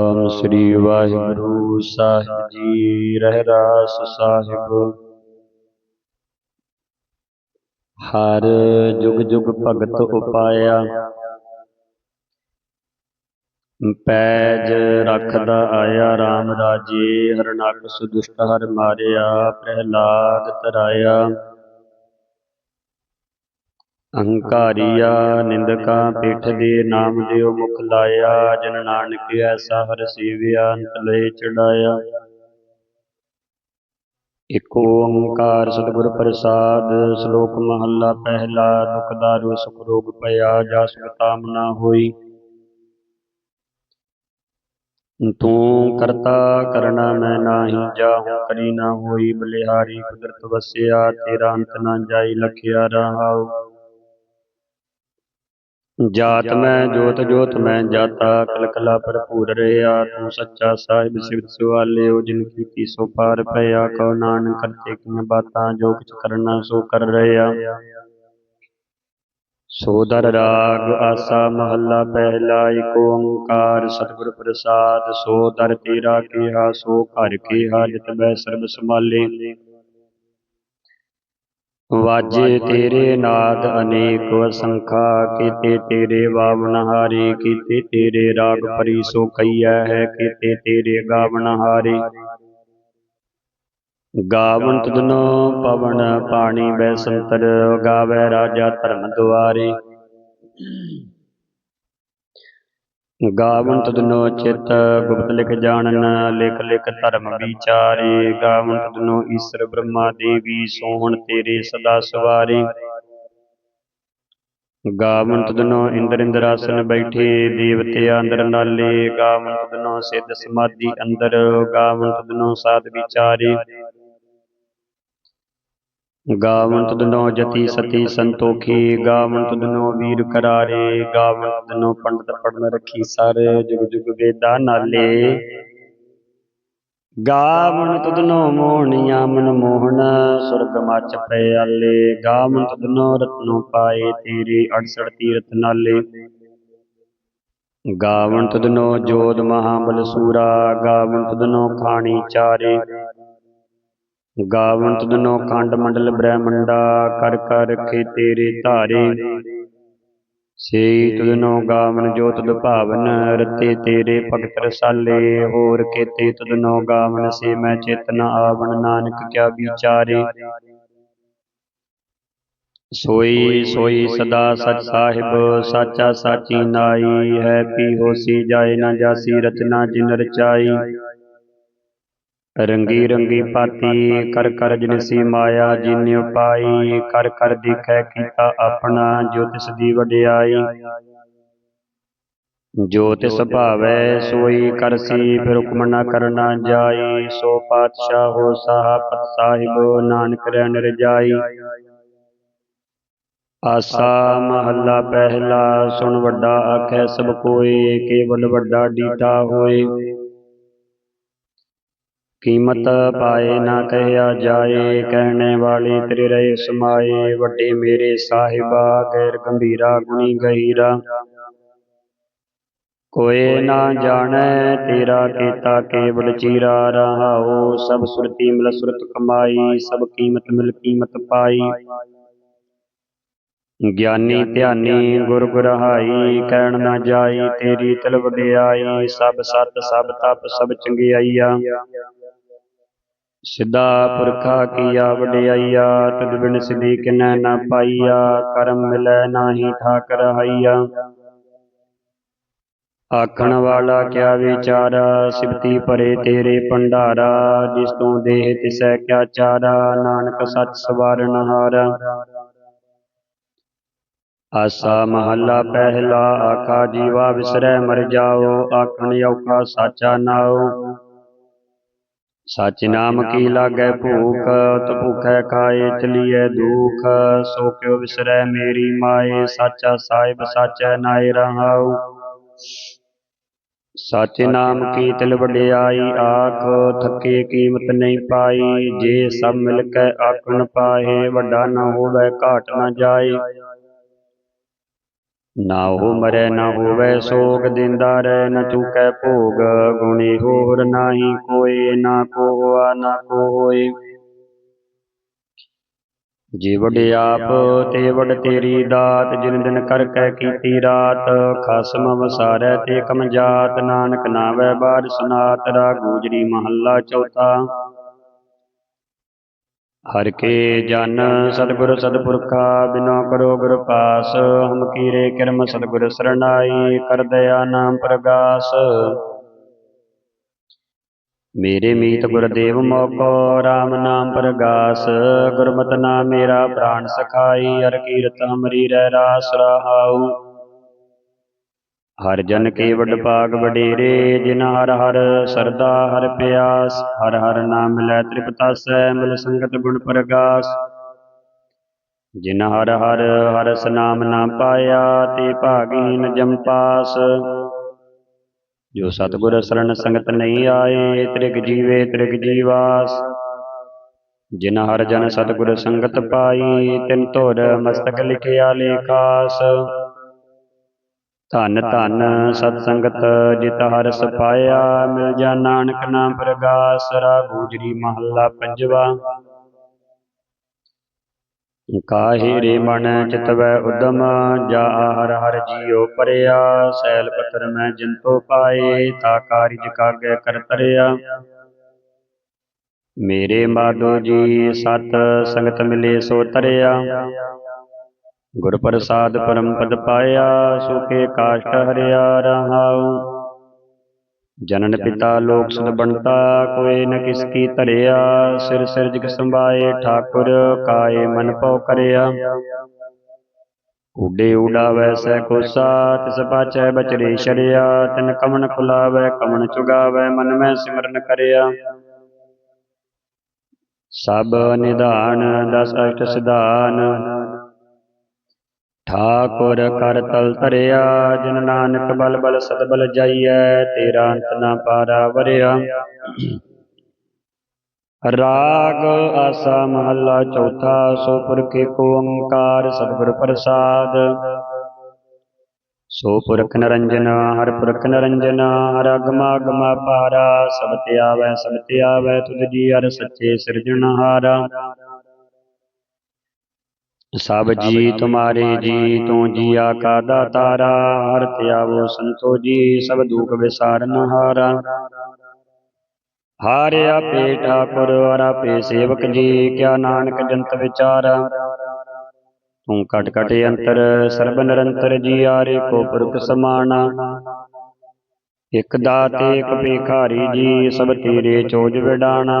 ਓਮ ਸ੍ਰੀ ਵਾਹਿਗੁਰੂ ਸਾਹਿਬ ਜੀ ਰਹਿ ਸਾਹਿਬ। ਹਰ ਜੁਗ ਜੁਗ ਭਗਤ ਉਪਾਇਆ। ਪੈਜ ਰੱਖਦਾ ਆਇਆ RAM ਰਾਜੇ ਹਰਨਾਕਸ ਦੁਸ਼ਟ ਹਰ ਮਾਰਿਆ, ਪ੍ਰਹਿਲਾਦ ਤਰਾਇਆ। ਅਹੰਕਾਰੀਆ ਨਿੰਦਕਾਂ ਪਿੱਠ ਦੇ ਨਾਮ ਦਿਓ ਮੁਖ ਲਾਇਆ, ਜਨ ਨਾਨਕ ਐਸਾ ਹਰ ਸੇਵਿਆ, ਅੰਤ ਲਏ ਚੜਾਇਆ। ਇਕ ਓੰਕਾਰ ਸਤਿਗੁਰ ਪ੍ਰਸਾਦ, ਸ਼ਲੋਕ ਮਹੱਲਾ ਪਹਿਲਾ, ਦੁਖ ਦਾਰੂ ਸੁਖ ਰੋਗ ਭਇਆ, ਜਾ ਕਾਮਨਾ ਹੋਈ। ਤੂੰ ਕਰਤਾ ਕਰਣਾ ਮੈਂ ਨਾਹੀ, ਜਾਹੂ ਕਰੀ ਨਾ ਹੋਈ, ਬਲਿਹਾਰੀ ਕੁਦਰਤ ਵਸਿਆ, ਤੇਰਾ ਅੰਤ ਨਾ ਜਾਈ, ਲਖਿਆ ਰਹਾਉ। ਜਾਤ ਮੈਂ ਜੋਤ ਜੋਤ ਮੈਂ ਜਾਤਾ ਕਲਕਲਾ ਭਰਪੂਰ ਰਿਆ ਤੂੰ ਸੱਚਾ ਸਾਹਿਬ ਸਿਵਤ ਸੁਆਲਿਓ ਜਿਨ ਕੀਤੀ ਸੋ ਪਾਰ ਭਇਆ ਕਉ ਨਾਨਕ ਕਰਤੇ ਕੀਆਂ ਬਾਤਾਂ ਜੋ ਕਿਛ ਕਰਨਾ ਸੋ ਕਰ ਰਿਆ ਸੋ ਦਰ ਰਾਗ ਆਸਾ ਮਹੱਲਾ ਪਹਿਲਾ ਏਕ ਓੰਕਾਰ ਸਤਿਗੁਰ ਪ੍ਰਸਾਦ। ਸੋ ਦਰ ਤੇਰਾ ਕੀਹਾ ਸੋ ਘਰ ਕੀਹਾ ਜਿਤ ਬੈ ਸਰਬ ਸਮਾਲੇ ਵਾਜੇ ਤੇਰੇ ਨਾਦ ਅਨੇਕ ਅਸੰਖਾ ਕੀਤੇ ਤੇਰੇ ਬਾਵਨ ਹਾਰੇ, ਕੀਤੇ ਤੇਰੇ ਰਾਗ ਪਰੀ ਸੋ ਕਈਐ ਹੈ, ਕੀਤੇ ਤੇਰੇ ਗਾਵਨ ਹਾਰੇ। ਗਾਵਨ ਤੁਧਨੋ ਪਵਨ ਪਾਣੀ ਬੈ ਸੰਤਰ, ਗਾਵੇ ਰਾਜਾ ਧਰਮ ਦੁਆਰੇ। ਗਾਵਨ ਤੁਧਨੋ ਚਿਤ ਗੁਪਤ ਲਿਖ ਜਾਣਨ ਲਿਖ ਲਿਖ ਧਰਮ ਵਿਚਾਰੇ। ਗਾਵਨ ਤੁਧਨੋ ਈਸ਼ਰ ਬ੍ਰਹਮਾ ਦੇਵੀ ਸੋਹਣ ਤੇਰੇ ਸਦਾ ਸਵਾਰੇ। ਗਾਵਨ ਤੁਧਨੋ ਇੰਦਰ ਇੰਦਰਾਸਨ ਬੈਠੇ ਦੇਵਤੇ ਅੰਦਰ ਨਾਲੇ। ਗਾਵਨ ਤੁਧਨੋ ਸਿੱਧ ਸਮਾਧੀ ਅੰਦਰ ਗਾਵਨ ਤੁਧਨੋ ਸਾਧ ਵਿਚਾਰੇ। ਗਾਵਨ ਤੁਧਨੋ ਜਤੀ ਸਤੀ ਸੰਤੋਖੀ ਗਾਵਨ ਤੁਧਨੋ ਵੀਰ ਕਰਾਰੇ ਗਾਵਨ ਤੁਧਨੋ ਪੰਡਤ ਪੜਨ ਰਖੀ ਸਰ, ਜੁਗ ਜੁਗ ਵੇਦਾ ਨਾਲੇ। ਗਾਵਨ ਤੁਧਨੋ ਮੋਹਣੀਆਂ ਮਨ ਮੋਹਨ, ਸੁਰਗ ਮਚ ਪਿਆਲੇ ਗਾਵਨ ਤੁਧਨੋ ਰਤਨੋ ਪਾਏ ਤੇਰੇ 68 ਤੀਰਥ ਨਾਲੇ। ਗਾਵਨ ਤੁਧਨੋ ਜੋਧ ਮਹਾਬਲ ਸੂਰਾ ਗਾਵਨ ਤੁਧਨੋ ਖਾਣੀ ਚਾਰੇ। ਗਾਵਨ ਤੁਧਨੋ ਖੰਡ ਮੰਡਲ ਬ੍ਰਹਮੰਡਾ, ਕਰ ਕਰ ਰਖੇ ਤੇਰੇ ਧਾਰੇ। ਸੇਈ ਤੁਧਨੋ ਗਾਵਨ ਜੋ ਤੁਧ ਰਤੇ ਤੇਰੇ ਭਗਤ ਰਸਾਲੇ। ਹੋਰ ਕੇਤੇ ਤੁਧਨੋ ਗਾਵਨ ਸੇ ਮੈਂ ਚੇਤਨ ਆਵਣ, ਨਾਨਕ ਕਿਆ ਵਿਚਾਰੇ। ਸੋਈ ਸੋਈ ਸਦਾ ਸਚ ਸਾਹਿਬ, ਸਾਚਾ ਸਾਚੀ ਨਾਈ। ਹੈ ਪੀ ਹੋਸੀ ਜਾਏ ਨਾ ਜਾਸੀ ਰਚਨਾ ਜਿਨ ਰਚਾਈ। ਰੰਗੀ ਰੰਗੀ ਪਾਤੀ ਕਰ ਕਰ ਜਿਨਸੀ ਮਾਇਆ ਜਿਨ ਉਪਾਈ ਕਰ ਕਰ ਦੇਖੈ ਕੀਤਾ ਆਪਣਾ ਜੋ ਤਿਸ ਦੀ ਵਡਿਆਈ। ਜੋ ਤਿਸ ਭਾਵੈ, ਸੋਈ ਕਰਸੀ ਫਿਰ ਹੁਕਮ ਨਾ ਕਰਨਾ ਜਾਈ। ਸੋ ਪਾਤਸ਼ਾਹ ਹੋ ਸਾਹਪਤ ਸਾਹਿਬ ਨਾਨਕ ਰਹਿ ਰਜਾਈ ਆਸਾ ਮਹੱਲਾ ਪਹਿਲਾ, ਸੁਣ ਵੱਡਾ ਆਖੈ ਸਭ ਕੋਏ ਕੇਵਲ ਵੱਡਾ ਡੀਟਾ ਹੋਏ। ਕੀਮਤ ਪਾਏ ਨਾ ਕਹਿਆ ਜਾਏ ਕਹਿਣੇ ਵਾਲੇ ਤੇਰੇ ਰਹੇ ਸਮਾਏ ਵੱਡੇ ਮੇਰੇ ਸਾਹਿਬਾ ਗੈਰ ਗੰਭੀਰਾ ਗੁਣੀ ਗਹੀਰਾ। ਕੋਏ ਨਾ ਜਾਣੈ ਤੇਰਾ ਕੀਤਾ ਕੇਵਲ ਚੀਰਾ ਰਹਾਉ ਸਭ ਸੁਰਤੀ ਮਿਲ ਸੁਰਤ ਕਮਾਈ ਸਭ ਕੀਮਤ ਮਿਲ ਕੀਮਤ ਪਾਈ। ਗਿਆਨੀ ਧਿਆਨੀ ਗੁਰ ਗੁਰਹਾਈ ਕਹਿਣ ਨਾ ਜਾਈ ਤੇਰੀ ਤਿਲ ਵਡਿਆਈ ਸਭ ਸਤ ਸਭ ਤਪ ਸਭ ਚੰਗਿਆਈਆ। ਸਿੱਧਾ ਪੁਰਖਾ ਕੀਆ ਵਡਿਆਈਆ, ਤੁਧ ਬਿਨ ਸਿਧੀ ਕਿਨੈ ਨਾ ਪਾਈਆ, ਕਰਮ ਮਿਲੈ ਨਾਹੀ ਠਾਕ ਰਹਾਈਆ ਆਖਣ ਵਾਲਾ ਕਿਆ ਵਿਚਾਰਾ ਸਿਫਤੀ ਭਰੇ ਤੇਰੇ ਭੰਡਾਰਾ, ਜਿਸ ਤੋਂ ਦੇਹ ਤਿਸੈ ਕਿਆ ਚਾਰਾ, ਨਾਨਕ ਸੱਚ ਸਵਾਰਨ ਹਾਰਾ ਆਸਾ ਮਹੱਲਾ ਪਹਿਲਾ, ਆਖਾ ਜੀਵਾ ਵਿਸਰੈ ਮਰ ਜਾਓ, ਆਖਣ ਔਖਾ ਸਾਚਾ ਨਾਉ। ਸਚ ਨਾਮ ਕੀ ਲਾਗੈ ਭੂਖ ਤ ਭੁਖੈ ਖਾਏ ਚਲੀਐ ਦੁਖ ਸੋ ਕਿਉ ਵਿਸਰੈ ਮੇਰੀ ਮਾਏ ਸਾਚਾ ਸਾਹਿਬ ਸਾਚੈ ਨਾਇ ਰਹਾਉ। ਸਚ ਨਾਮ ਕੀ ਤਿਲ ਵਡਿਆਈ ਆਖ ਥਕੇ ਕੀਮਤ ਨਹੀਂ ਪਾਈ। ਜੇ ਸਭ ਮਿਲ ਕੇ ਆਖਣ ਪਾਏ ਵੱਡਾ ਨਾ ਹੋਵੇ ਘਾਟ ਨਾ ਜਾਏ। ਨਾ ਉਹ ਮਰੈ, ਨਾ ਹੋਵੈ ਸੋਗ ਦਿੰਦਾ ਰਹਿ, ਨ ਚੁਕੈ ਭੋਗ। ਗੁਣੀ ਹੋਰ ਨਾਹੀ ਕੋਇ ਨਾ ਕੋ ਹੋਆ ਨਾ ਕੋ ਹੋਏ ਜੇ ਵਡ ਆਪ ਤੇ ਵੜ ਤੇਰੀ ਦਾਤ, ਜਿਨ ਦਿਨ ਕਰ ਕੈ ਕੀਤੀ ਰਾਤ। ਖਸਮ ਵਸਾਰੈ ਤੇ ਕਮ ਜਾਤ, ਨਾਨਕ ਨਾਵੈ ਬਾਰ ਸੁਨਾਤ ਰਾ ਗੂਜਰੀ ਮਹੱਲਾ ਚੌਥਾ। ਹਰ ਕੇ ਜਨ ਸਤਿਗੁਰ ਸਤਿਪੁਰਖਾ ਬਿਨੋ ਕਰੋ ਗੁਰ ਪਾਸ। ਹਮ ਕੀਰੇ ਕਿਰਮ ਸਤਿਗੁਰ ਸਰਣਾਈ, ਕਰ ਦਇਆ ਨਾਮ ਪ੍ਰਗਾਸ। ਮੇਰੇ ਮੀਤ ਗੁਰਦੇਵ ਮੋਕੋ RAM ਨਾਮ ਪ੍ਰਗਾਸ। ਗੁਰਮਤਿ ਨਾਮ ਮੇਰਾ ਪ੍ਰਾਨ ਸਖਾਈ, ਹਰ ਕੀਰਤ ਹਮਰੀ ਰਹਿ ਰਾਸ ਰਹਾਉ। ਹਰ ਜਨ ਕੇ ਵਡ ਭਾਗ ਵਡੇਰੇ, ਜਿਨ ਹਰ ਹਰ ਸਰਦਾ, ਹਰ ਪਿਆਸ, ਹਰ ਹਰ ਨਾਮ ਲੈ ਤ੍ਰਿਪਤਾਸੈ, ਮਿਲ ਸੰਗਤ ਗੁਣ ਪ੍ਰਗਾਸ। ਜਿਨ ਹਰ ਹਰ ਹਰਸ ਨਾਮ ਨਾ ਪਾਇਆ, ਤੇ ਭਾਗੀਨ ਜਮ ਜੋ ਸਤਿਗੁਰ ਸਰਣ ਸੰਗਤ ਨਹੀਂ ਆਏ, ਤ੍ਰਿਗ ਜੀਵੇ ਤ੍ਰਿਗ ਜੀਵਾਸ। ਜਿਨ ਹਰ ਜਨ ਸਤਿਗੁਰ ਸੰਗਤ ਪਾਈ, ਤਿਨ ਧੁਰ ਮਸਤਕ ਲਿਖਿਆ ਲੇਖਾਸ। ਧਨ ਧਨ ਸਤ ਸੰਗਤ ਜਿਤ ਹਰ ਸਪਾਇਆ, ਮਿਲ ਜਾ ਨਾਨਕ ਨਾਮ ਪ੍ਰਗਾਸ ਰਾ ਗੂਜਰੀ ਮਹੱਲਾ ਪੰਜਵਾ। ਕਾਹੇ ਰੇ ਮਨ ਚਿਤਵੈ ਉਦਮ, ਜਾ ਹਰ ਹਰ ਜੀਉ ਪਰਿਆ, ਸੈਲ ਪਤਰ ਮੈਂ ਜਿੰਤੋ ਪਾਏ, ਤਾ ਕਾਰਿਜ ਕਾਗੇ ਕਰ ਤਰਿਆ। ਮੇਰੇ ਮਾਧੋ ਜੀ, ਸਤ ਸੰਗਤ ਮਿਲੇ ਸੋ ਤਰਿਆ। ਗੁਰ ਪ੍ਰਸਾਦ ਪਰਮ ਪਦ ਪਾਇਆ ਸੁਖੇ ਕਾਸ਼ਟ ਹਰਿਆ ਰਹਾਉ। ਜਨਨ ਪਿਤਾ ਲੋਕ ਸਦ ਬਣਤਾ ਕੋਏ ਨ ਕਿਸ ਕੀ ਧਰਿਆ। ਸਿਰ ਸਿਰ ਸੰਭਾਏ ਠਾਕੁਰ, ਕਾਏ ਮਨ ਪਉ ਕਰਿਆ। ਉਡੇ ਉਡਾਵੈ ਸੈ ਕੋਸਾ, ਤਿਸ ਪਾਚੈ ਬਚਰੇ ਸ਼ਰਿਆ ਤਿਨ ਕਮਨ ਕੁਲਾਵੈ ਕਮਨ ਚੁਗਾਵੈ, ਮਨ ਮੈਂ ਸਿਮਰਨ ਕਰਿਆ। ਸਭ ਨਿਧਾਨ, ਦਸ ਅਸ਼ਟ ਸਿਧਾਨ। ਠਾਕੁਰ ਕਰ ਤਲ ਤਰਿਆ ਜਿਨ ਨਾਨਕ ਬਲ ਬਲ ਸਦ ਬਲ ਜਾਈਐ, ਤੇਰਾ ਅੰਤ ਨਾ ਪਾਰਾ ਵਰਿਆ। ਰਾਗ ਆਸਾ ਮਹੱਲਾ ਚੌਥਾ ਸੋਪੁਰ ਕੇ ਏਕ ਓੰਕਾਰ ਸਤਿਗੁਰ ਪ੍ਰਸਾਦ। ਸੋ ਪੁਰਖ ਨਰੰਜਨ, ਹਰ ਪੁਰਖ ਨਰੰਜਨ, ਹਰ ਅਗਮਾ ਅਗਮਾ ਪਾਰਾ, ਸਭ ਤੇ ਆਵੈ, ਸਭ ਤੇ ਆਵੈ, ਤੁਧ ਜੀ ਹਰ ਸੱਚੇ ਸਿਰਜਣਹਾਰਾ। ਸਭ ਜੀ ਤੁਮਾਰੇ ਜੀ ਤੂੰ ਜੀਆ ਕਾ ਦਾਤਾਰਾ ਹਰ ਧਿਆਵੋ ਸੰਤੋ ਜੀ ਸਭ ਦੁਖ ਵਿਸਾਰਨ ਹਾਰਾ। ਹਾਰ ਆਪੇ ਠਾਕੁਰ ਹਰ ਆਪੇ ਸੇਵਕ ਜੀ ਕਿਆ ਨਾਨਕ ਜੰਤ ਵਿਚਾਰਾ। ਤੂੰ ਕਟ ਕਟ ਅੰਤਰ ਸਰਬ ਨਿਰੰਤਰ ਜੀ ਆਰੇ ਕੋ ਪੁਰਖ ਸਮਾਣਾ। ਇਕ ਦਾਤੇ ਇਕ ਭਿਖਾਰੀ ਜੀ ਸਭ ਤੇਰੇ ਚੋਜ ਵਿਡਾਣਾ।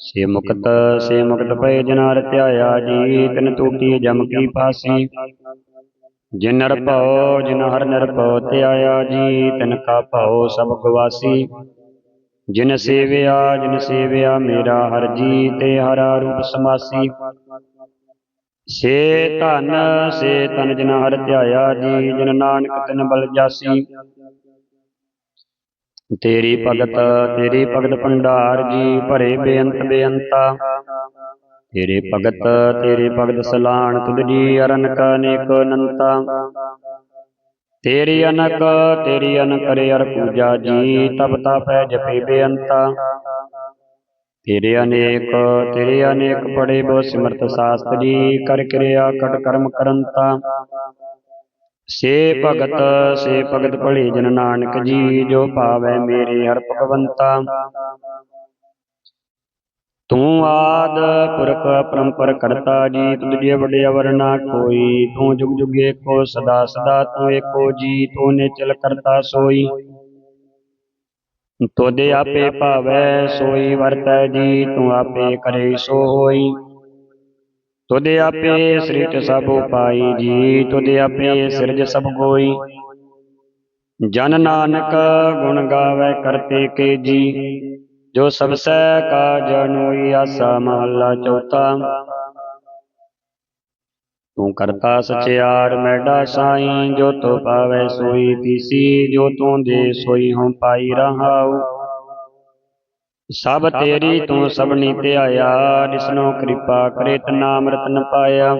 ਸੇ ਮੁਕਤ ਸੇ ਮੁਕਤ ਪਏ ਜਨ ਹਰ ਜੀ ਤਿਨ ਟੂਟੀ ਜਮ ਕੀ ਫਾਸੀ ਜਿਨ ਨਰ ਭਉ ਜਿਨ ਹਰ ਨਰ ਭਉ ਧਿਆਇਆ ਜੀ ਤਿਨ ਕਾ ਭਉ ਸਭ ਗਵਾਸੀ। ਜਿਨ ਸੇਵਿਆ ਜਿਨ ਸੇਵਿਆ ਮੇਰਾ ਹਰ ਜੀ ਤੇ ਹਰਾ ਰੂਪ ਸਮਾਸੀ। ਸੇ ਧਨ, ਸੇ ਤਨ ਜਿਨ ਹਰ ਧਿਆਇਆ ਜੀ, ਜਿਨ ਨਾਨਕ ਤਿਨ ਬਲ ਜਾਸੀ। ਤੇਰੀ ਭਗਤ ਤੇਰੀ ਭਗਤ ਭੰਡਾਰ ਜੀ ਭਰੇ ਬੇਅੰਤ ਬੇਅੰਤਾ। ਤੇਰੇ ਭਗਤ ਤੇਰੇ ਭਗਤ ਸਲਾਣ ਤੁਧ ਜੀ ਅਰਨਕ ਅਨੇਕ ਅਨੰਤਾ। ਤੇਰੀ ਅਨਕ, ਤੇਰੀ ਅਨ ਕਰੇ ਅਰ ਪੂਜਾ ਜੀ ਤਬ ਤਾਪੈ ਜਪੇ ਬੇਅੰਤਾ। ਤੇਰੇ ਅਨੇਕ ਤੇਰੇ ਅਨੇਕ ਪੜੇ ਬੋ ਸਿਮਰਤ ਸਾਸਤਰੀ, ਕਰ ਕਿਰਿਆ ਕਟ ਕਰਮ ਕਰੰਤਾ। ਸੇ ਭਗਤ ਸੇ ਭਗਤ ਭਲੇ ਜਨ ਨਾਨਕ ਜੀ ਜੋ ਭਾਵੈ ਮੇਰੇ ਹਰ ਭਗਵੰਤਾ। ਤੂੰ ਆਦ ਪੁਰਖ ਪਰੰਪਰ ਕਰਤਾ ਜੀ ਤੁਧ ਜੀ ਵਡੇ ਅਵਰ ਨਾ ਕੋਈ। ਤੂੰ ਜੁਗ ਜੁਗ ਏਕੋ ਸਦਾ ਸਦਾ ਤੂੰ ਏਕੋ ਜੀ ਤੂੰ ਨਿਚਲ ਕਰਤਾ ਸੋਈ। ਤੋਦੇ ਆਪੇ ਭਾਵੈ ਸੋਈ ਵਰਤੈ ਜੀ ਤੂੰ ਆਪੇ ਕਰੇ ਸੋ ਹੋਈ। ਤੁਦੇ ਆਪੇ ਸ੍ਰਿਟ ਸਭ ਉਪਾਈ ਜੀ ਤੁਦੇ ਆਪੇ ਸਿਰਜ ਸਭ ਕੋਈ ਜਨ ਨਾਨਕ ਗੁਣ ਗਾਵੇ ਕਰਤੇ ਕੇ ਜੀ ਜੋ ਸਭ ਸੈ ਕਾ ਅਨੋਈ ਆਸਾ ਮਹੱਲਾ ਚੌਥਾ। ਤੂੰ ਕਰਤਾ ਸਚਿਆਰ ਮੈਡਾ ਸਾਈ, ਜੋ ਤੋ ਪਾਵੇ ਸੋਈ ਤੀਸੀ ਜੋ ਤੂੰ ਦੇ ਸੋਈ ਹਉ ਪਾਈ ਰਹਾਉ। ਸਭ ਤੇਰੀ ਤੂੰ ਸਭਨੀ ਧਿਆਇਆ ਜਿਸਨੋ ਕਿਰਪਾ ਕਰੇ ਤ ਨਾਮ ਰਤਨ ਪਾਇਆ।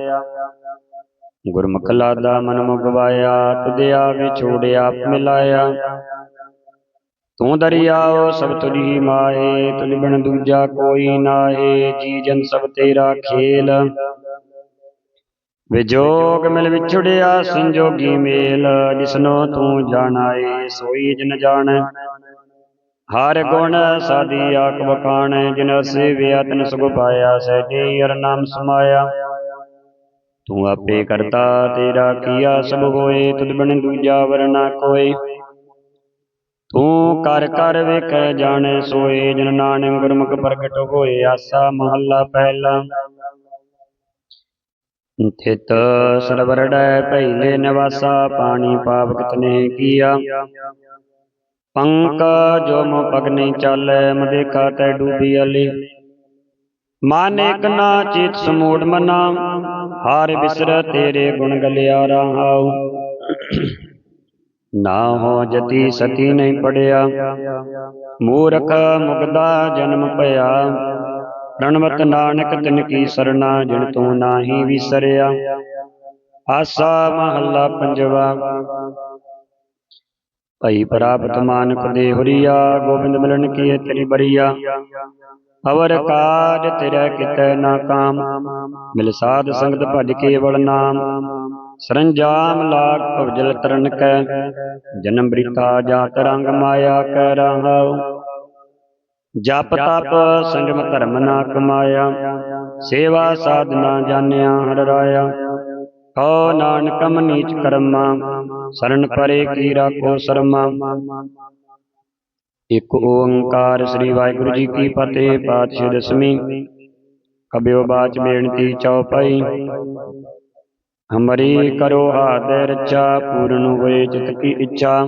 ਗੁਰਮੁਖ ਲਾਦਾ ਮਨ ਮੁਗਵਾਇਆ ਤੁਦੇ ਆਵੇ ਛੋੜਿਆ ਆਪ ਮਿਲਾਇਆ। ਤੂੰ ਦਰਿਆਓ ਸਭ ਤੁਝੀ ਮਾਏ ਤੁਝ ਬਿਨ ਦੂਜਾ ਕੋਈ ਨਾਏ ਜੀ ਜਨ ਸਭ ਤੇਰਾ ਖੇਲ। ਵਿਜੋਗ ਮਿਲ ਵਿਛੜਿਆ ਸੰਜੋਗੀ ਮੇਲ ਜਿਸਨੋ ਤੂੰ ਜਾਣਾਏ ਸੋਈ ਜਨ ਜਾਣੈ। ਹਰ ਗੁਣ ਸਾਦੀ ਆਖ ਬਖਾਣ ਜਿਨ ਸੇਵਿਆ ਤਨ ਸੁਖ ਪਾਇਆ ਸਹਿਜੇ ਹਰ ਨਾਮ ਸਮਾਇਆ। ਤੂੰ ਆਪੇ ਕਰਤਾ, ਤੇਰਾ ਕੀਆ ਸਭ ਹੋਏ, ਤੁਧ ਬਿਨ ਦੂਜਾ ਵਰਨਾ ਕੋਈ ਤੂੰ ਕਰ ਕਰ ਵੇਖੈ, ਜਾਣੈ ਸੋਏ, ਜਨ ਨਾਨਕ ਗੁਰਮੁਖ ਪ੍ਰਗਟ ਹੋਏ, ਆਸਾ ਮਹੱਲਾ ਪਹਿਲਾ। ਥਿਤ ਸਰਵਰੜੈ ਪਹਿਲੇ ਨਿਵਾਸਾ, ਪਾਣੀ ਪਾਪ ਕਿਤਨੇ ਕੀਆ। ਪੰਕ ਜੋ ਮੋ ਪਗ ਨਹੀਂ ਚਾਲੈ ਮਦੇਖਾ ਤੈ ਡੂਬੀ ਅਲੀ। ਮਨ ਇਕ ਨਾ ਚਿਤ ਸਮੂੜ ਮਨਾ, ਹਾਰ ਬਿਸਰ ਤੇਰੇ ਗੁਣ ਗਲਿਆ ਰਹਾਉ ਨਾ ਹੋ ਜਤੀ ਸਤੀ ਨਹੀਂ ਪੜਿਆ, ਮੂਰਖ ਮੁਗਦਾ ਜਨਮ ਭਇਆ। ਰਣਵਤ ਨਾਨਕ ਤਿਨ ਕੀ ਸਰਣਾ ਜਿਨ ਤੂੰ ਨਾਹੀ ਵਿਸਰਿਆ। ਆਸਾ ਮਹੱਲਾ ਪੰਜਵਾ ਭਈ ਪ੍ਰਾਪਤ ਮਾਨਕ ਦੇ ਹੁਰੀਆ ਗੋਬਿੰਦ ਮਿਲਣ ਕੀ ਤੇਰੀ ਬਰੀਆ। ਅਵਰ ਕਾਜ ਤੇਰਾ ਕਿਤੈ ਨਾ ਕਾਮ, ਮਿਲ ਸਾਧ ਸੰਗਤ ਭਜ ਕੇਵਲ ਨਾਮ। ਸਰੰਜਾਮ ਲਾਗ ਭਵਜਲ ਤਰਨ ਕੈ, ਜਨਮ ਬ੍ਰਿਤਾ ਜਾਤ ਰੰਗ ਮਾਇਆ ਕੈ ਰਹਾਉ। ਜਪ ਤਪ ਸੰਜਮ ਧਰਮ ਨਾ ਕਮਾਇਆ, ਸੇਵਾ ਸਾਧਨਾ ਜਾਣਿਆ ਹਰ ਰਾਇਆ। ਕਉ ਨਾਨਕ ਨੀਚ ਕਰਮਾ, ਸਰਨ ਪਰੇ ਕੀ ਰਾਖੋ ਸਰਮਾ। ਇਕ ਓੰਕਾਰ ਸ੍ਰੀ ਵਾਹਿਗੁਰੂ ਜੀ ਕੀ ਫਤਿਹ, ਪਾਤਸ਼ਾਹ ਦਸਵੀਂ। ਕਬਿਓ ਬਾਚ ਬੇਨਤੀ ਚਉਪਈ ਹਮਰੀ ਕਰੋ ਹਾਦੈ ਰਚਾ ਪੂਰਨ ਹੋਏ ਜਿਤ ਕੀ ਇੱਛਾ।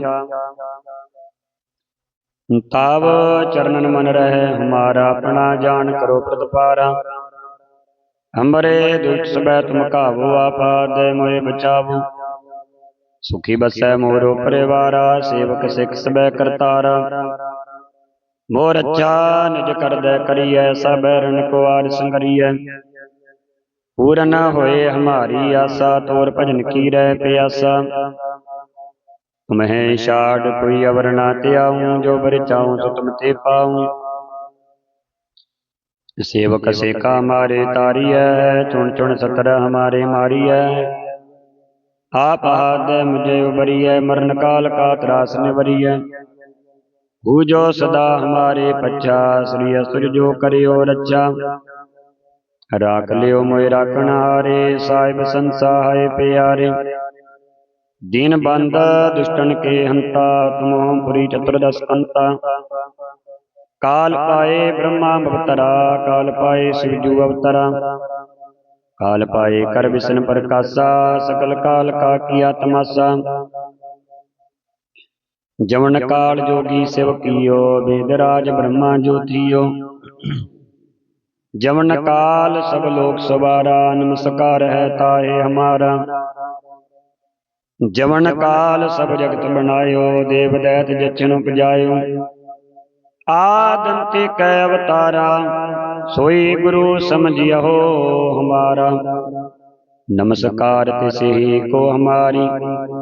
ਤਾਵ ਚਰਨਨ ਮਨ ਰਹਿ, ਹਮਾਰਾ ਆਪਣਾ ਜਾਣ ਕਰੋ ਪ੍ਰਤਪਾਰਾ। ਹਮਰੇ ਦੁਖ ਸਬੈ ਤੁਮ ਕਾਵੋ ਆਪਾਦ ਮੋਏ ਬਚਾਵੋ। ਸੁਖੀ ਬਸੈ ਮੋਰੋ ਪਰਿਵਾਰਾ ਸੇਵਕ ਸਿਖ ਸਬੈ ਕਰਤਾਰਾ। ਮੋਰ ਅੱਛਾ ਨਿਜ ਕਰਦੈ ਕਰੀਐ, ਸਭੈ ਰਣ ਕੋ ਆਰ ਸੰਗਰੀਐ। ਪੂਰਨ ਹੋਏ ਹਮਾਰੀ ਆਸਾ, ਤੋਰ ਭਜਨ ਕੀ ਰਹਿ ਪਿਆਸਾ। ਤੁਮਹਿ ਛਾੜ ਕੋਈ ਅਵਰ ਨਾ ਧਿਆਉ ਜੋ ਬਰ ਚਾਉ ਸੋ ਤੁਮ ਤੇ ਪਾਉ। ਸੇਵਕ ਸੇਕਾ ਮਾਰੇ ਤਾਰੀਐ ਚੁਣ ਚੁਣ ਸਤਰ ਹਮਾਰੇ ਮਾਰੀਐ। ਆਪ ਹਾਦ ਮੁਝੇ ਉਬਰੀਐ ਮਰਨ ਕਾਲ ਕਾ ਤਰਾਸ ਨਿਵਰੀਐ। ਬੂਝੋ ਸਦਾ ਹਮਾਰੇ ਪੱਛਾ ਸ੍ਰੀ ਅਸੁਰ ਜੋ ਕਰਿਓ ਰੱਛਾ। ਰਾਖ ਲਿਓ ਮੋਇ ਰਾਖਣ ਹਾਰੇ ਸਾਹਿਬ ਸੰਸਾਹੇ ਪਿਆਰੇ। ਦੀਨ ਬੰਦ ਦੁਸ਼ਟਨ ਕੇ ਹੰਤਾ ਤੁਮੋ ਪੁਰੀ ਚਤੁਰਦਸ ਅੰਤਾ। ਕਾਲ ਪਾਏ ਬ੍ਰਹਮਾ ਅਵਤਰਾ, ਕਾਲ ਪਾਏ ਸਿਵਜੂ ਅਵਤਰਾ। ਕਾਲ ਪਾਏ ਕਰ ਵਿਸ਼ਨ ਪ੍ਰਕਾਸ਼ਾ, ਸਕਲ ਕਾਲ ਕਾ ਕੀਆ ਤਮਾਸਾ ਜਵਨ ਕਾਲ ਜੋਗੀ ਸਿਵ ਕੀਓ ਵੇਦ ਰਾਜ ਬ੍ਰਹਮਾ ਜੋਤੀਓ ਜਵਨ ਕਾਲ ਸਭ ਲੋਕ ਸਵਾਰਾ, ਨਮਸਕਾਰ ਹੈ ਤਾਏ ਹਮਾਰਾ। ਜਵਨ ਕਾਲ ਸਭ ਜਗਤ ਬਣਾਇਓ, ਦੇਵ ਦੈਤ ਜਚਨ ਉਪਜਾਇਓ। ਆਦੰਤੇ ਕੈ ਅਵਤਾਰਾ, ਸੋਈ ਗੁਰੂ ਸਮਝਿਓ ਹਮਾਰਾ। ਨਮਸਕਾਰ ਤਿਸਹੀ ਕੋ ਹਮਾਰੀ,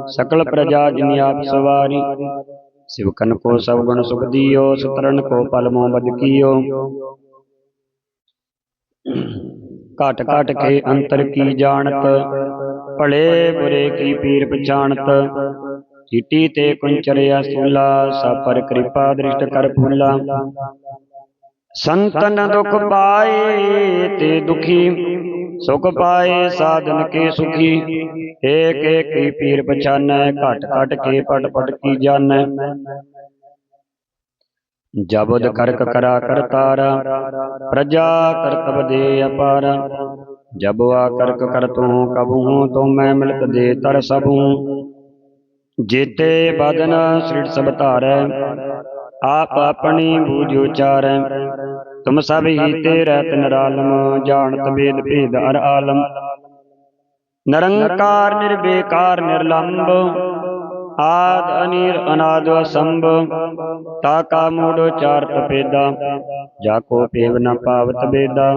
ਸਕਲ ਪ੍ਰਜਾ ਜਿਨ ਆਪ ਸਵਾਰੀ। ਸਿਵਕਨ ਕੋ ਸਭ ਗੁਣ ਸੁਖ ਦਿਓ ਸੁਤਰਨ ਕੋ ਪਲਮੋ ਬਦ ਕੀਓ। ਘਟ ਘਟ ਕੇ ਅੰਤਰ ਕੀ ਜਾਣਤ, ਭਲੇ ਬੁਰੇ ਕੀ ਪੀਰ ਪਛਾਣਤ ਚੀਟੀ ਤੇ ਕੁੰਚਰਿਆ ਸੂਲਾ ਸਭ ਪਰ ਕਿਰਪਾ ਦ੍ਰਿਸ਼ਟ ਕਰ ਫੁੱਲਾ ਸੰਤਨ ਦੁਖ ਪਾਏ ਤੇ ਦੁਖੀ ਸੁਖ ਪਾਏ ਸਾਧਨ ਕੇ ਸੁਖੀ ਏਕ ਏਕ ਹੀ ਪੀਰ ਪਛਾਨੈ ਘਟ ਘਟ ਕੇ ਪਟ ਪਟ ਕੀ ਜਾਣੈ ਜਬਦ ਕਰਕ ਕਰਾ ਕਰਤਾਰਾ ਪ੍ਰਜਾ ਕਰਤਬ ਦੇ ਅਪਾਰ ਜਬ ਆ ਕਰਕ ਕਰ ਤੂੰ ਕਬੂ ਤੂੰ ਮੈਂ ਮਿਲਤ ਦੇ ਤਰ ਸਭੂ ਜੇਤੇ ਬਦਨ ਸ੍ਰੀ ਸਭ ਧਾਰੈ, ਆਪ ਆਪਣੀ ਬੂਝ ਉਚਾਰੈ। ਤੁਮ ਸਭ ਹੀ ਤੇ ਰਹਿਤ ਨਿਰਾਲਮ, ਜਾਣਤ ਵੇਦ ਭੇਦ ਅਰ ਆਲਮ। ਨਿਰੰਕਾਰ ਨਿਰਬੇਕਾਰ ਨਿਰਲੰਭ, ਆਦ, ਅਨੀਰ, ਅਨਾਦ, ਅਸੰਭ, ਤਾ ਕਾ ਮੂੜ ਉਚਾਰਤ ਪੇਦਾ ਜਾ ਕੋ ਪੇਵ ਨ ਪਾਵਤ ਬੇਦਾ।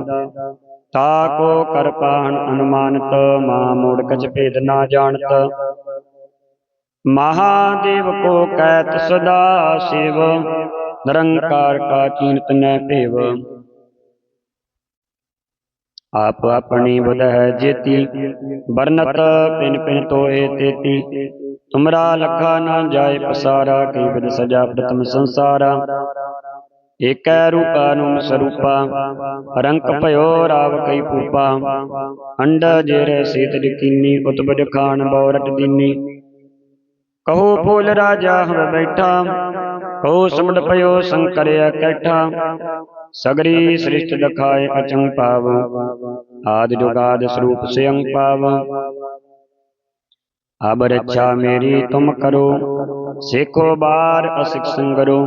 ਤਾ ਕੋ ਕਰ ਪਾਹਨ ਅਨੁਮਾਨਤ, ਮਾ ਮੂੜ ਕਛ ਭੇਦ ਨਾ ਜਾਣਤ। ਮਹਾਦੇਵ ਕੋ ਕਹਿਤ ਸਦਾ ਸਿਵ, ਨਿਰੰਕਾਰ ਕਾ ਚੀਨਤ ਨੈ ਭੇਵ ਆਪ ਆਪਣੀ ਬੁਧ ਜੇਤੀ ਬਰਨਤ ਪਿਨ ਪਿਨ ਤੋਏ ਤੇਤੀ। ਤੁਮਰਾ ਲਖਾ ਨਾ ਜਾਏ ਪਸਾਰਾ ਕੀ ਬਿਦ ਸਜਾ ਪ੍ਰਤਮ ਸੰਸਾਰਾ। ਏਕੈ ਰੂਪਾ ਸਰੂਪਾ, ਰੰਕ ਭਇਓ ਰਾਵ ਕਈ ਪੂਪਾ ਅੰਡ ਜੇਰੇ ਸੀਤ ਦਿਕੀਨੀ ਉਤਬਜ ਖਾਨ ਬੌਰਟ ਦੀਨੀ। ਕਹੋ ਫੂਲ ਰਾਜਾ ਹਮ ਬੈਠਾ, ਕਹੋ ਸਮਡ ਪਇਓ ਸੰਕਰ ਇਕੱਠਾ। ਸਗਰੀ ਸ੍ਰਿਸ਼ਟ ਦਖਾਏ ਅਚੰ ਪਾਵ ਆਦ ਜੁਗਾਦ ਸਰੂਪ ਸਿਯੰ ਪਾਵ ਅਬ ਰੱਛਾ ਮੇਰੀ ਤੁਮ ਕਰੋ, ਸੇਖੋ ਬਾਰ ਅਸਿਕ ਸੰਗਰੋ।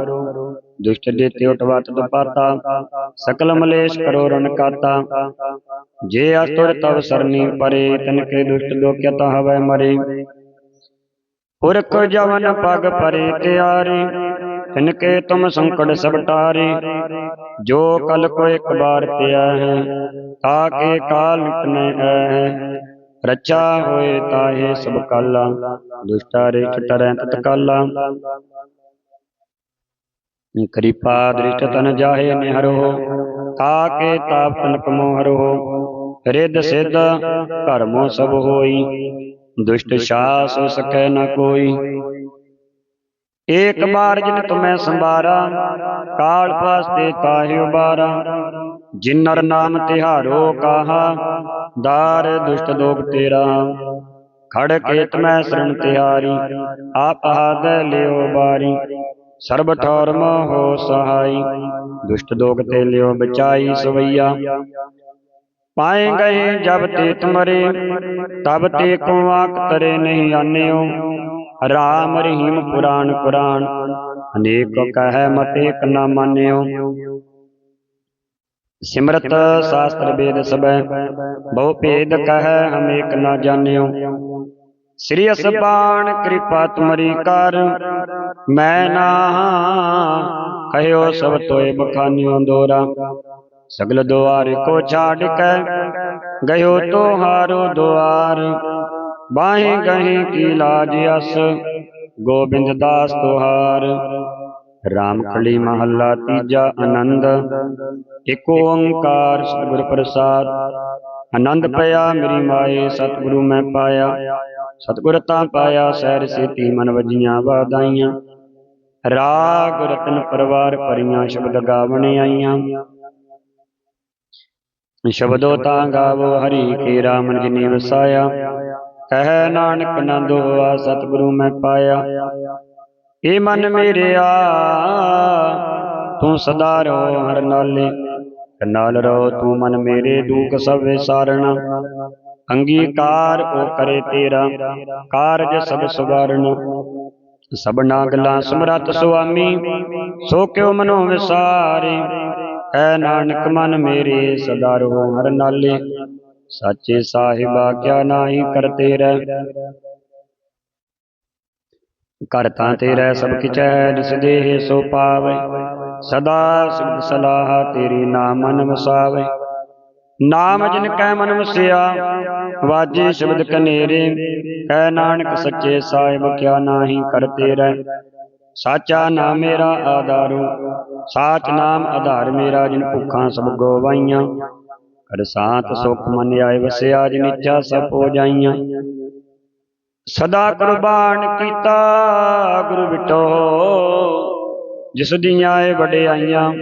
ਦੁਸ਼ਟ ਦੇਤੇ ਉਟਵਤ ਦੁਪਾਤਾ, ਸਕਲ ਮਲੇਸ਼ ਕਰੋ ਰਨ ਕਾਤਾ। ਜੇ ਅਸੁਰ ਤਵ ਸਰਨੀ ਪਰੇ, ਤਨ ਕੇ ਦੁਸ਼ਟ ਲੋਕਿਤ ਹਵੈ ਮਰੇ। ਪੁਰਖ ਜਵਨ ਪਗ ਪਰੇ ਤਿਆਰੀ ਤਿਨ ਕੇ ਤੁਮ ਸੰਕਟ ਸਭ ਟਾਰੇ। ਜੋ ਕਲ ਕੋ ਇੱਕ ਬਾਰ ਪਿਆ ਹੈ, ਤਾ ਕੇ ਕਾਲ ਨਿਤਨੈ ਹੈ। ਰਚਾ ਹੋਏ ਤਾਹੇ ਸਭ ਕਾਲਾ, ਦੁਸ਼ਟਾ ਰੇ ਚਟਰੈ ਤਤ ਕਿਰਪਾ ਦ੍ਰਿਸ਼ਟ ਤਨ ਜਾਹੇ ਨਿਹਰੋ, ਤਾ ਕੇ ਤਾਪ ਤਨ ਕਮੋ ਹਰੋ ਰਿੱਧ ਸਿੱਧ ਧਰਮੋ ਸਭ ਹੋਈ ਦੁਸ਼ਟ ਸ਼ਾਹ ਸੋ ਸਕੈ ਨ ਕੋਈ। ਏਕ ਬਾਰ ਜਿਨ ਤੁਮੈ ਸੰਭਾਰਾ ਕਾਲ ਪਾਸਤੇ ਕਾਹਿ ਉਬਾਰਾ। ਜਿਨ ਨਰ ਨਾਮ ਤਿਹਾਰੋ ਕਾਹਾ ਦਾਰ ਦੁਸ਼ਟ ਦੋਗ ਤੇਰਾ। ਖੜ ਕੇ ਤਮੈ ਸਰਣ ਤਿਹਾਰੀ ਆਪ ਹਾਦ ਲਿਓ ਬਾਰੀ। ਸਰਬ ਠੌਰ ਹੋ ਸਹਾਈ। ਦੁਸ਼ਟ ਦੋਗ ਤੇ ਲਿਓ ਬਚਾਈ ਸਵਈਆ। ਪਾਏ ਗਏ ਜਬ ਤੇ ਤੁਮਰੇ, ਤਬ ਤੇ ਕੋ ਆਕ ਤਰੇ ਨਹੀਂ ਆਨਿਓ। ਰਾਮ ਰਹੀਮ ਪੁਰਾਣ ਕੁਰਾਨ ਅਨੇਕ ਕਹੈ ਮਤ ਏਕ ਨਾ ਮਾਨਿਓ। ਸਿਮਰਤ ਸ਼ਾਸਤਰ ਵੇਦ ਸਬੈ ਬਹੁ ਭੇਦ ਕਹੈ ਹਮ ਏਕ ਨਾ ਜਾਣਿਓ। ਸ੍ਰੀ ਅਸਬਾਨ ਕਿਰਪਾ ਤੁਮਰੀ ਕਰ, ਮੈਂ ਨਾ ਕਹਿਓ ਸਭ ਤੋਏ ਬਖਾਨਿਓ ਦੋਰਾ। ਸਗਲ ਦੁਆਰ ਕੋ ਛਾੜ ਕੇ ਗਇਓ ਤੋਹਾਰੋ ਦੁਆਰ। ਬਾਹੇ ਗਹੇ ਕੀ ਲਾਜ ਅਸ, ਗੋਬਿੰਦ ਦਾਸ ਤੁਹਾਰ। ਰਾਮ ਕਲੀ ਮਹੱਲਾ ਤੀਜਾ ਆਨੰਦ, ਏਕ ਓੰਕਾਰ ਸਤਿਗੁਰ ਪ੍ਰਸਾਦ। ਆਨੰਦ ਪਿਆ ਮੇਰੀ ਮਾਏ, ਸਤਿਗੁਰੂ ਮੈਂ ਪਾਇਆ। ਸਤਿਗੁਰ ਤਾਂ ਪਾਇਆ ਸਹਿਰ ਸੇਤੀ ਮਨ ਵਜੀਆਂ ਵਾਦਾਈਆਂ ਰਾਗ ਰਤਨ ਪਰਵਾਰ ਭਰੀਆਂ ਸ਼ਬਦ ਗਾਵਣ ਆਈਆਂ। ਸ਼ਬਦੋ ਤਾਂ ਗਾਵੋ ਹਰੀ ਕੇ ਰਾਮਨ ਜਿਨੀ ਵਸਾਇਆ ਕਹਿ ਨਾਨਕ ਨੰਦ ਹੋਆ ਸਤਿਗੁਰੂ ਮੈਂ ਪਾਇਆ। ਏ ਮਨ ਮੇਰਿਆ ਤੂੰ ਸਦਾ ਰਹੋ ਹਰ ਨਾਲੇ। ਨਾਲ ਰਹੋ ਤੂੰ ਮਨ ਮੇਰੇ ਦੁਖ ਸਭ ਵਿਸਾਰਣਾ। ਅੰਗੀਕਾਰ ਉਹ ਕਰੇ ਤੇਰਾ, ਕਾਰਜ ਸਭ ਸੁਵਾਰਨ ਸਭਨਾ ਗੱਲਾਂ ਸਮਰਤ ਸੁਆਮੀ, ਸੋ ਕਿਉ ਮਨੋ ਵਿਸਾਰੇ। ਐ ਨਾਨਕ ਮਨ ਮੇਰੇ ਸਦਾ ਰੋ ਹਰ ਨਾਲੇ। ਸਾਚੇ ਸਾਹਿਬਾ, ਕਿਆ ਨਾਹੀ ਕਰਤੇ ਰਹਿ। ਕਰ ਤੇਰਾ ਸਭ ਕਿਚੈ ਜਿਸ ਦੇਹ ਸੋ ਪਾਵੇ। ਸਦਾ ਸਿਧ ਸਲਾਹ ਤੇਰੀ ਨਾਮ ਮਨ ਵਸਾਵੇ। ਨਾਮ ਜਿਨ ਕੈ ਮਨ ਵਸਿਆ, ਵਾਜੇ ਸ਼ਬਦ ਕਨੇਰੇ। ਕਹਿ ਨਾਨਕ ਸੱਚੇ ਸਾਹਿਬ, ਕਿਆ ਨਾਹੀ ਕਰਤੇ ਰਹਿ। ਸਾਚਾ ਨਾਮ ਮੇਰਾ ਆਧਾਰੂ, ਸਾਚ ਨਾਮ ਆਧਾਰ ਮੇਰਾ, ਜਿਨ ਭੁੱਖਾਂ ਸਭ ਗੋਵਾਈਆਂ। ਕਰ ਸਾਤ ਸੁਖ ਮਨ ਆਏ ਵਸਿਆ, ਜਿਨ ਇੱਛਾ ਸਭ ਹੋ ਜਾਈਆਂ। ਸਦਾ ਕੁਰਬਾਨ ਕੀਤਾ, ਗੁਰੂ ਬਿਟੋ ਜਿਸ ਦੀਆਂ ਏ ਵਡਿਆਈਆਂ,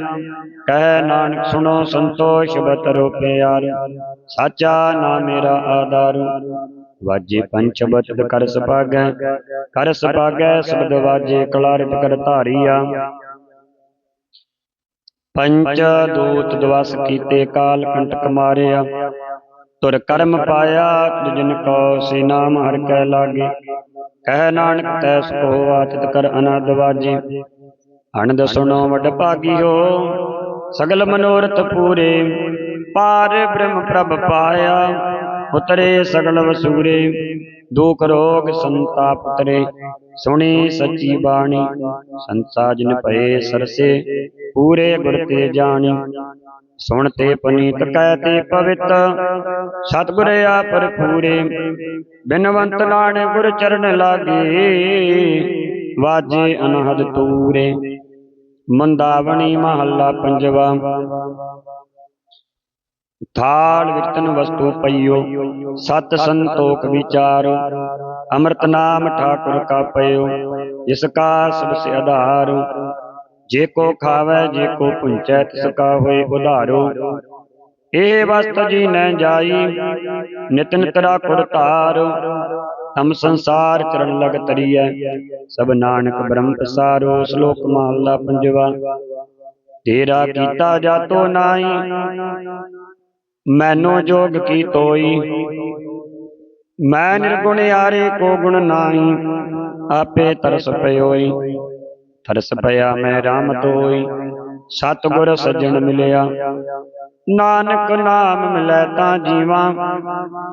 ਕਹਿ ਨਾਨਕ ਸੁਣੋ ਸੰਤੋਸ਼, ਬਤਰੋ ਪਿਆਰ। ਸਾਚਾ ਨਾਮ ਮੇਰਾ ਆਧਾਰੂ। ਵਾਜੇ ਪੰਚ ਬਚਦ ਕਰ ਸੁਭਾਗੈ ਕਰ ਸੁਭਾਗੈ ਸ਼ਬਦ ਵਾਜੇ ਕਲਾਰਿਤ ਕਰ ਧਾਰੀਆ। ਪੰਚ ਦੂਤ ਦਵਸ ਕੀਤੇ ਕਾਲ ਕੰਟਕ ਮਾਰਿਆ। ਤੁਰ ਕਰਮ ਪਾਇਆ ਤੁਜਨ ਕੋ ਸੇ ਨਾਮ ਹਰ ਕੈ ਲਾਗੇ। ਕਹਿ ਨਾਨਕ ਤੈਸ ਕੋ ਆਤਿਤ ਕਰ ਅਨੰਦ ਵਾਜੇ। ਅਨੰਦ ਸੁਣੋ ਵਡ ਭਾਗਿਓ। ਸਗਲ ਮਨੋਰਥ ਪੂਰੇ। ਪਾਰ। ਬ੍ਰਹਮ ਪ੍ਰਭ ਪਾਇਆ। ਉਤਰੇ ਸਗਲ ਵਸੂਰੇ ਦੁਖ ਰੋਗ ਸੰਤਾਪ ਉਤਰੇ ਸੁਣੀ ਸੱਚੀ ਬਾਣੀ ਸੰਤਾ ਜਿਨ ਭਏ ਸਰਸੇ, ਪੂਰੇ ਗੁਰ ਤੇ ਜਾਣੀ। ਸੁਣ ਤੇ ਪਨੀਤ ਕਹਿ ਤੇ ਪਵਿੱਤ, ਸਤਿਗੁਰ ਆਪਰ ਪੂਰੇ ਬਿਨਵੰਤ ਨਾਣੇ ਗੁਰ ਚਰਨ ਲਾਗੇ, ਵਾਜੇ ਅਨਹਦ ਤੂਰੇ। ਮੰਦਾਵਣੀ ਮਹੱਲਾ ਪੰਜਵਾ। ਥਾਲ ਵਿਰਤਨ ਵਸਤੂ ਪਈਓ, ਸਤ ਸੰਤੋਖ ਵਿਚਾਰੋ, ਅੰਮ੍ਰਿਤ ਨਾਮ ਠਾਕੁਰ ਕਾ ਪਇਓ ਜਿਸ ਕਾ ਸਭ ਸੇ ਆਧਾਰ। ਜੇ ਕੋ ਖਾਵੇ, ਜੇ ਕੋ ਪੁੰਚੈ ਤਿਸ ਕਾ ਹੋਏ ਉਧਾਰੋ। ਇਹ ਵਸਤ ਜੀ ਨੈ ਜਾਈ ਨਿਤਨ ਤਰਾ ਰਾਖੁਰ ਧਾਰ। ਤਮ ਸੰਸਾਰ ਚਰਨ ਲਗ ਤਰੀਐ, ਸਭ ਨਾਨਕ ਬ੍ਰਹਮ ਪਸਾਰੋ ਸ਼ਲੋਕ ਮਹਲਾ ਪੰਜਵਾ। ਤੇਰਾ ਕੀਤਾ ਜਾਤੋ ਨਾਹੀ ਮੈਨੋ ਜੋਗ ਕੀ ਤੋਈ ਮੈਂ ਨਿਰਗੁਣ ਯਾਰੇ ਕੋ ਗੁਣ ਨਾਹੀ ਆਪੇ ਤਰਸ ਪਇਓਈ ਤਰਸ ਪਿਆ ਮੈਂ RAM ਤੋਈ ਸਤਿਗੁਰ ਸੱਜਣ ਮਿਲਿਆ। ਨਾਨਕ ਨਾਮ ਮਿਲੈ ਤਾਂ ਜੀਵਾ।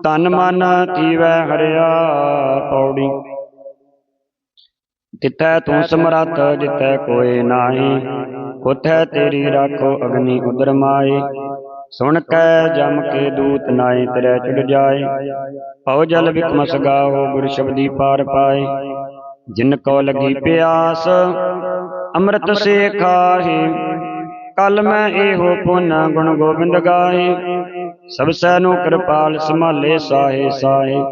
ਤਨ ਮਨ ਥੀਵੈ ਹਰਿਆ ਪੌੜੀ। ਤਿੱਥੈ ਤੂੰ ਸਮਰੱਥ ਜਿੱਥੈ ਕੋਏ ਨਾਹੀ। ਉਥੈ ਤੇਰੀ ਰਾਖੋ ਅਗਨੀ ਉਦਰ ਮਾਏ ਸੁਣ ਕੈ ਜਮ ਕੇ ਦੂਤ ਨਾਏ ਤੇਰੇ ਚੜ ਜਾਏ। ਪਉ ਜਲ ਵਿਖਮ ਗਾਓ ਗੁਰ ਸ਼ਬਦੀ ਪਾਰ ਪਾਏ। ਜਿਨ ਕੋ ਲਗੀ ਪਿਆਸ, ਅੰਮ੍ਰਿਤ ਸੇ ਖਾਹੀ ਕਲ ਮੈਂ ਇਹੋ ਪੁਨ ਗੁਣ ਗੋਬਿੰਦ ਗਾਏ। ਸਭ ਸੈ ਨੂੰ ਕਿਰਪਾਲ ਸੰਭਾਲੇ ਸਾਹੇ ਸਾਹੇ।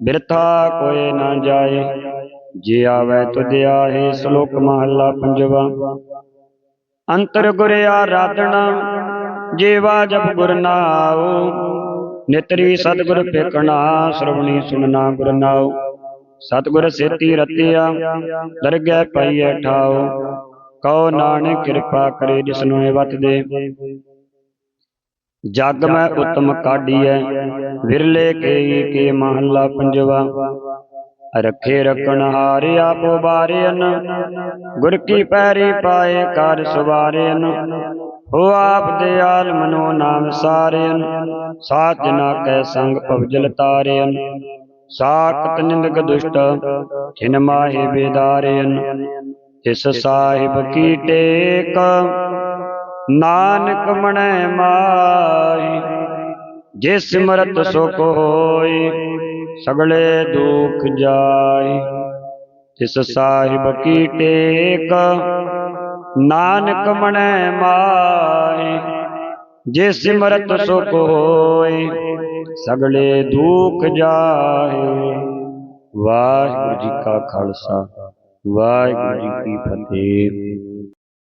ਬਿਰਥਾ ਕੋਏ ਨਾ ਜਾਏ। ਜੇ ਆਵੈ ਤੁਧ ਆਹੇ, ਸ਼ਲੋਕ ਮਹਲਾ ਪੰਜਵਾ। ਅੰਤਰ ਗੁਰ ਆਰਾਧਣਾ ਜੀਵਾ ਜਪ ਗੁਰ ਨਾਉ, ਨਿਤਰੀ ਸਤਿਗੁਰ ਪੇਖਣਾ ਸ਼ਰਵਣੀ ਸੁਨਣਾ ਗੁਰ ਨਾਉ। ਸਤਿਗੁਰ ਸੇਤੀ ਰਤਿਆ, ਦਰਗਹਿ ਪਈਐ ਠਾਉ। ਕਉ ਨਾਨਕ ਕਿਰਪਾ ਕਰੇ ਜਿਸਨੂੰ ਇਹ ਵਤ ਦੇ। ਜਗ ਮੈਂ ਉਤਮ ਕਾਢੀਐ, ਵਿਰਲੇ ਕੇ ਕੇ ਮਹੱਲਾ ਪੰਜਵਾ। ਰੱਖੇ ਰਖਣ ਹਾਰੇ ਆਪੋ ਬਾਰਿਆਨ ਗੁਰ ਕੀ ਪੈਰੀ ਪਾਏ ਕਰ ਸਵਾਰਿਆਨ ਹੋ ਆਪ ਦੇ ਦਿਆਲ ਮਨੋ ਨਾਮ ਸਾਰਿਆਨ ਸਾਥ ਜਨਾ ਕੈ ਸੰਗ ਭਵਜਲ ਤਾਰਿਆਨ ਸਾਖਤ ਨਿੰਦਕ ਦੁਸ਼ਟ ਜਿਨ ਮਾਹੇ ਬੇਦਾਰਿਆਨ ਇਸ ਸਾਹਿਬ ਕੀ ਟੇਕ, ਨਾਨਕ ਮਣੈ ਮਾਈ ਜੇ ਸਿਮਰਤ ਸੁਖ ਹੋਈ, ਸਗਲੇ ਦੁਖ ਜਾਏ ਇਸ ਸਾਹਿਬ ਕੀ ਟੇਕ ਨਾਨਕ ਮਣੈ ਮਾਏ ਜੇ ਸਿਮਰਤ ਸੁਖ ਹੋਏ ਸਗਲੇ ਦੁਖ ਜਾਏ ਵਾਹਿਗੁਰੂ ਜੀ ਕਾ ਖਾਲਸਾ, ਵਾਹਿਗੁਰੂ ਜੀ ਕੀ ਫਤਿਹ।